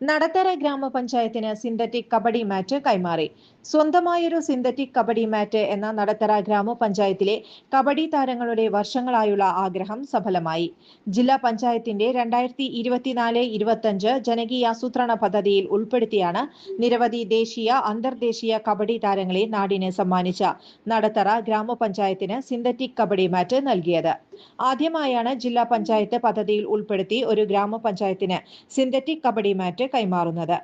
നടത്തറ ഗ്രാമപഞ്ചായത്തിന് synthetic kabaddi mat കൈമാറി. സ്വന്തമായൊരു സിന്തറ്റിക് കബഡി മാറ്റ് എന്ന നടത്തറ ഗ്രാമപഞ്ചായത്തിലെ കബഡി താരങ്ങളുടെ വർഷങ്ങളായുള്ള ആഗ്രഹം സഫലമായി. ജില്ലാ പഞ്ചായത്തിന്റെ രണ്ടായിരത്തി ഇരുപത്തിനാല് ഇരുപത്തഞ്ച് ജനകീയാസൂത്രണ പദ്ധതിയിൽ ഉൾപ്പെടുത്തിയാണ് നിരവധി ദേശീയ അന്തർദേശീയ കബഡി താരങ്ങളെ നാടിനെ സമ്മാനിച്ച നടത്തറ ഗ്രാമപഞ്ചായത്തിന് സിന്തറ്റിക് കബഡി മാറ്റ് നൽകിയത്. ആദ്യമായാണ് ജില്ലാ പഞ്ചായത്ത് പദ്ധതിയിൽ ഉൾപ്പെടുത്തി ഒരു ഗ്രാമപഞ്ചായത്തിന് സിന്തറ്റിക് കബഡി മാറ്റ് കൈമാറുന്നത്.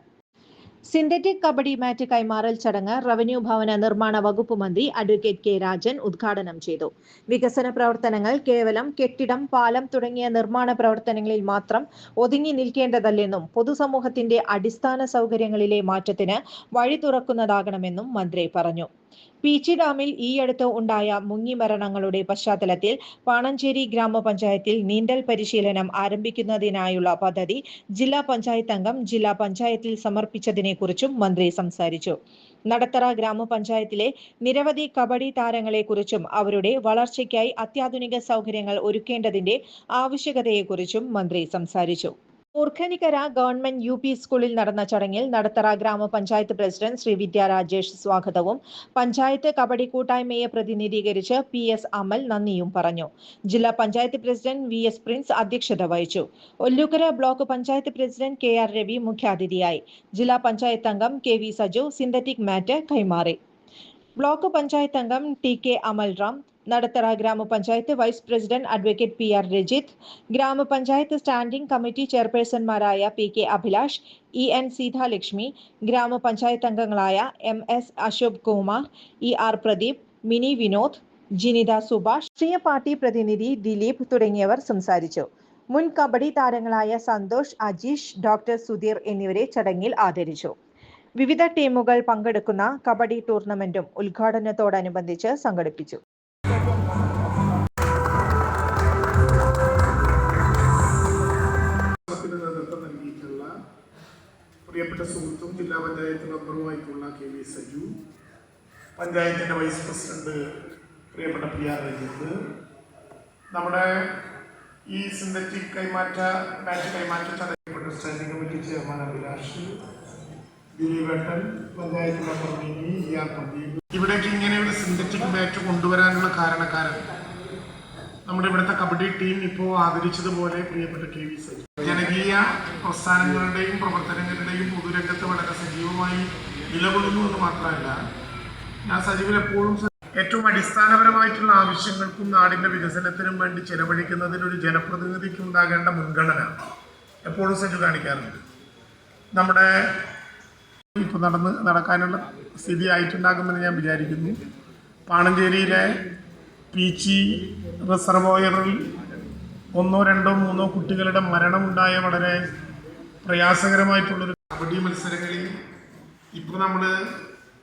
സിന്തറ്റിക് കബഡി മാറ്റ് കൈമാറൽ ചടങ്ങ് റവന്യൂ ഭവന നിർമ്മാണ വകുപ്പ് മന്ത്രി അഡ്വക്കേറ്റ് കെ രാജൻ ഉദ്ഘാടനം ചെയ്തു. വികസന പ്രവർത്തനങ്ങൾ കേവലം കെട്ടിടം പാലം തുടങ്ങിയ നിർമ്മാണ പ്രവർത്തനങ്ങളിൽ മാത്രം ഒതുങ്ങി നിൽക്കേണ്ടതല്ലെന്നും പൊതുസമൂഹത്തിന്റെ അടിസ്ഥാന സൗകര്യങ്ങളിലെ മാറ്റത്തിന് വഴി തുറക്കുന്നതാകണമെന്നും മന്ത്രി പറഞ്ഞു. പീച്ചി ഡാമിൽ ഈയടുത്ത് ഉണ്ടായ മുങ്ങിമരണങ്ങളുടെ പശ്ചാത്തലത്തിൽ പാണഞ്ചേരി ഗ്രാമപഞ്ചായത്തിൽ നീന്തൽ പരിശീലനം ആരംഭിക്കുന്നതിനായുള്ള പദ്ധതി ജില്ലാ പഞ്ചായത്ത് അംഗം ജില്ലാ പഞ്ചായത്തിൽ സമർപ്പിച്ചതിനെക്കുറിച്ചും മന്ത്രി സംസാരിച്ചു. നടത്തറ ഗ്രാമപഞ്ചായത്തിലെ നിരവധി കബഡി താരങ്ങളെക്കുറിച്ചും അവരുടെ വളർച്ചയ്ക്കായി അത്യാധുനിക സൗകര്യങ്ങൾ ഒരുക്കേണ്ടതിന്റെ ആവശ്യകതയെക്കുറിച്ചും മന്ത്രി സംസാരിച്ചു. മൂർഖനിക്കര ഗവൺമെന്റ് യു പി സ്കൂളിൽ നടന്ന ചടങ്ങിൽ നടത്തറ ഗ്രാമപഞ്ചായത്ത് പ്രസിഡന്റ് ശ്രീ വിദ്യ രാജേഷ് സ്വാഗതവും പഞ്ചായത്ത് കബഡി കൂട്ടായ്മയെ പ്രതിനിധീകരിച്ച് പി എസ് അമൽ നന്ദിയും പറഞ്ഞു. ജില്ലാ panchayat president V S Prince അധ്യക്ഷത വഹിച്ചു. Ollukkara block panchayat president K R Ravi മുഖ്യാതിഥിയായി. ജില്ലാ പഞ്ചായത്ത് അംഗം K V Saju synthetic mat കൈമാറി. ബ്ലോക്ക് പഞ്ചായത്ത് അംഗം ടി കെ അമൽറാം നടത്തറ ഗ്രാമപഞ്ചായത്ത് vice president advocate P R Rajith ഗ്രാമപഞ്ചായത്ത് standing committee ചെയർപേഴ്സൺമാരായ P K Abhilash E N Seethalakshmi ഗ്രാമപഞ്ചായത്ത് അംഗങ്ങളായ M S Ashok Kumar E R Pradeep Mini Vinod Jinitha Subhash രാഷ്ട്രീയ party പ്രതിനിധി ദിലീപ് തുടങ്ങിയവർ സംസാരിച്ചു. മുൻ കബഡി താരങ്ങളായ സന്തോഷ് അജീഷ് ഡോക്ടർ സുധീർ എന്നിവരെ ചടങ്ങിൽ ആദരിച്ചു. വിവിധ ടീമുകൾ പങ്കെടുക്കുന്ന കബഡി ടൂർണമെന്റും ഉദ്ഘാടനത്തോടനുബന്ധിച്ച് സംഘടിപ്പിച്ചു. പ്രിയപ്പെട്ട സുഹൃത്തും ജില്ലാ പഞ്ചായത്ത് മെമ്പറുമായിട്ടുള്ള കെ വി സജു പഞ്ചായത്തിന്റെ വൈസ് പ്രസിഡന്റ് പ്രിയപ്പെട്ട പി ആർ രഞ്ജിത്ത് നമ്മുടെ ഈ സിന്തറ്റിക് കൈമാറ്റ മാറ്റ് കൈമാറ്റ ചടങ്ങിൽപ്പെട്ട standing committee chairman Abhilash ദിലീപേട്ടൻ panchayat member E R Pradeep. ഇവിടേക്ക് ഇങ്ങനെ സിന്തറ്റിക് ബാറ്റ് കൊണ്ടുവരാനുള്ള കാരണക്കാരൻ നമ്മുടെ ഇവിടുത്തെ കബഡി ടീം ഇപ്പോ ആദരിച്ചതുപോലെ പ്രിയപ്പെട്ട കെ വി സജി. ജനകീയ പ്രസ്ഥാനങ്ങളുടെയും പ്രവർത്തനങ്ങളുടെയും പൊതുരംഗത്ത് വളരെ സജീവമായി നിലകൊള്ളുന്നു എന്ന് മാത്രമല്ല ഞാൻ സജീവിൽ എപ്പോഴും ഏറ്റവും അടിസ്ഥാനപരമായിട്ടുള്ള ആവശ്യങ്ങൾക്കും നാടിന്റെ വികസനത്തിനും വേണ്ടി ചെലവഴിക്കുന്നതിന് ഒരു ജനപ്രതിനിധിക്ക് ഉണ്ടാകേണ്ട മുൻഗണന എപ്പോഴും സജു കാണിക്കാറുണ്ട്. നമ്മുടെ ഇപ്പോൾ നടന്ന് നടക്കാനുള്ള സ്ഥിതി ആയിട്ടുണ്ടാകുമെന്ന് ഞാൻ വിചാരിക്കുന്നു. പാണഞ്ചേരിയിലെ പീച്ചി റിസർവോയറിൽ ഒന്നോ രണ്ടോ മൂന്നോ കുട്ടികളുടെ മരണമുണ്ടായ വളരെ പ്രയാസകരമായിട്ടുള്ളൊരു കബഡി മത്സരങ്ങളിൽ ഇപ്പോൾ നമ്മൾ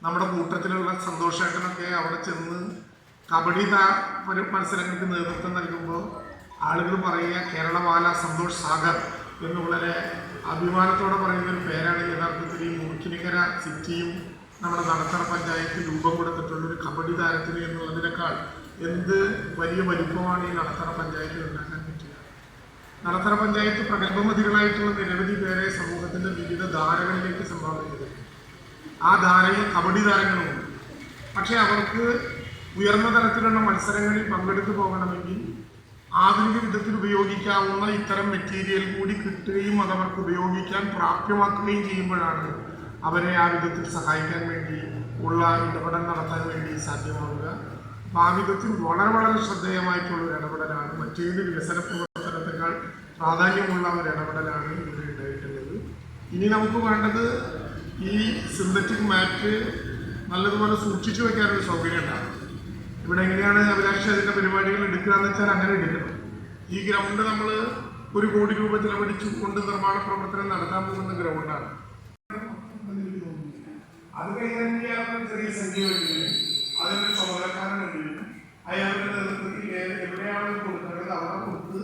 നമ്മുടെ കൂട്ടത്തിലുള്ള സന്തോഷേട്ടനൊക്കെ അവിടെ ചെന്ന് കബഡി മത്സരങ്ങൾക്ക് നേതൃത്വം നൽകുമ്പോൾ ആളുകൾ പറയുക കേരളമാല സന്തോഷ് സാഗർ എന്ന് വളരെ അഭിമാനത്തോടെ പറയുന്ന ഒരു പേരാണ് യഥാർത്ഥത്തിൽ ഈ മുറുക്കിനിക്കര സിറ്റിയും നമ്മുടെ നടത്തറ പഞ്ചായത്തിൽ രൂപം കൊടുത്തിട്ടുള്ളൊരു കബഡി താരത്തിന് എന്നുള്ളതിനേക്കാൾ എന്ത് വലിയ വലിപ്പമാണ് ഈ നടത്തറ പഞ്ചായത്തിൽ ഉണ്ടാക്കാൻ പറ്റുക നടത്തറ പഞ്ചായത്ത് പ്രഗത്ഭമതികളായിട്ടുള്ള നിരവധി പേരെ സമൂഹത്തിന്റെ വിവിധ ധാരകളിലേക്ക് സംഭാവന ചെയ്തിട്ടുണ്ട്. ആ ധാരയിൽ കബഡി താരങ്ങളുമുണ്ട് പക്ഷേ അവർക്ക് ഉയർന്ന തലത്തിലുള്ള മത്സരങ്ങളിൽ പങ്കെടുത്തു പോകണമെങ്കിൽ ആധുനിക വിധത്തിൽ ഉപയോഗിക്കാവുന്ന ഇത്തരം മെറ്റീരിയൽ കൂടി കിട്ടുകയും അത് അവർക്ക് ഉപയോഗിക്കാൻ പ്രാപ്യമാക്കുകയും ചെയ്യുമ്പോഴാണ് അവരെ ആ വിധത്തിൽ സഹായിക്കാൻ വേണ്ടി ഉള്ള ഇടപെടൽ നടത്താൻ വേണ്ടി സാധ്യമാവുക. ആ വളരെ വളരെ ശ്രദ്ധേയമായിട്ടുള്ള ഒരു ഇടപെടലാണ്. മറ്റേത് വികസന പ്രവർത്തനത്തെക്കാൾ പ്രാധാന്യമുള്ള ഒരു ഇടപെടലാണ് ഇവിടെ ഉണ്ടായിട്ടുള്ളത്. ഇനി നമുക്ക് വേണ്ടത് ഈ സിന്തറ്റിക് മാറ്റ് നല്ലതുപോലെ സൂക്ഷിച്ചു വെക്കാനൊരു സൗകര്യം ഉണ്ടാകും ഇവിടെ എങ്ങനെയാണ് അഭിലാഷ് അതിന്റെ പരിപാടികൾ എടുക്കുക എന്ന് വെച്ചാൽ അങ്ങനെ എടുക്കണം. ഈ ഗ്രൗണ്ട് നമ്മൾ ഒരു കോടി രൂപ ചിലവഴിച്ചു കൊണ്ട് നിർമ്മാണ പ്രവർത്തനം നടത്താൻ പോകുന്ന ഗ്രൗണ്ടാണ് അത് കൈകാര്യം ചെയ്യാവുന്ന ചെറിയ സംഖ്യ വേണ്ടിയും അതിന്റെ ചുമതലക്കാരൻ വേണ്ടിയും അയാളുടെ നേതൃത്വത്തിൽ എവിടെയാണ് കൊടുക്കേണ്ടത്? അവിടെ കൊടുത്ത്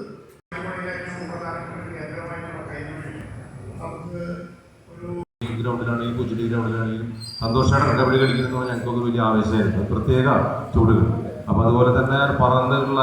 ഗ്രൗണ്ടിലാണെങ്കിലും കൊച്ചിടി ഗ്രൗണ്ടിലാണെങ്കിലും സന്തോഷമാണ് കബഡി കളിക്കുന്നത് ഞങ്ങൾക്കൊക്കെ വലിയ ആവേശമായിരുന്നു. പ്രത്യേക ചൂടുകൾ. അപ്പോൾ അതുപോലെ തന്നെ പറന്നുള്ള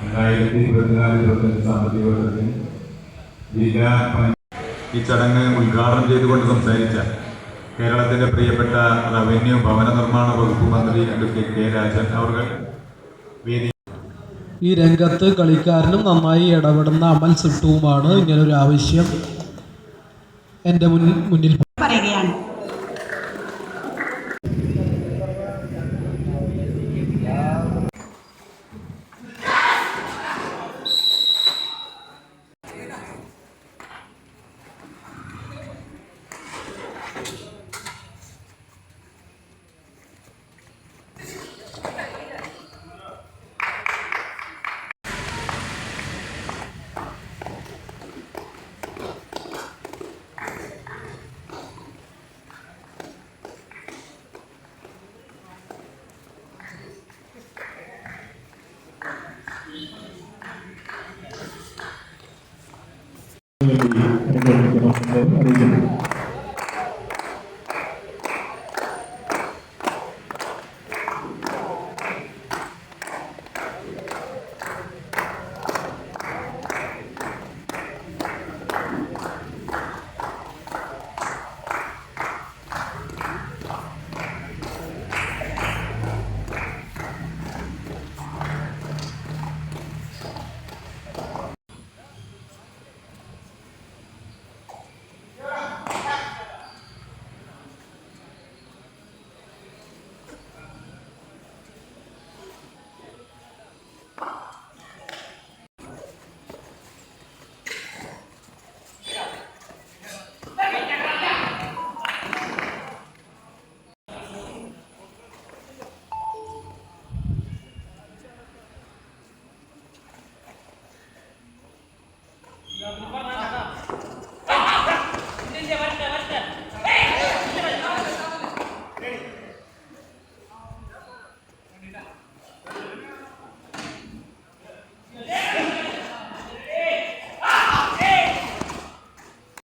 രണ്ടായിരത്തി ഇരുപത്തിനാല് ഇരുപത്തഞ്ച് സാമ്പത്തിക വർഷത്തിൽ ജില്ലാ ഈ ചടങ്ങ് ഉദ്ഘാടനം ചെയ്തുകൊണ്ട് സംസാരിച്ച കേരളത്തിന്റെ പ്രിയപ്പെട്ട റവന്യൂ ഭവന നിർമ്മാണ വകുപ്പ് മന്ത്രി അഡ്വക്കേറ്റ് കെ രാജൻ അവർ വേദി ഈ രംഗത്ത് കളിക്കാരനും നന്നായി ഇടപെടുന്ന അമൽ സിട്ടുവുമാണ് ഇങ്ങനൊരു ആവശ്യം എന്റെ മുൻ മുന്നിൽ പറയുകയാണ്.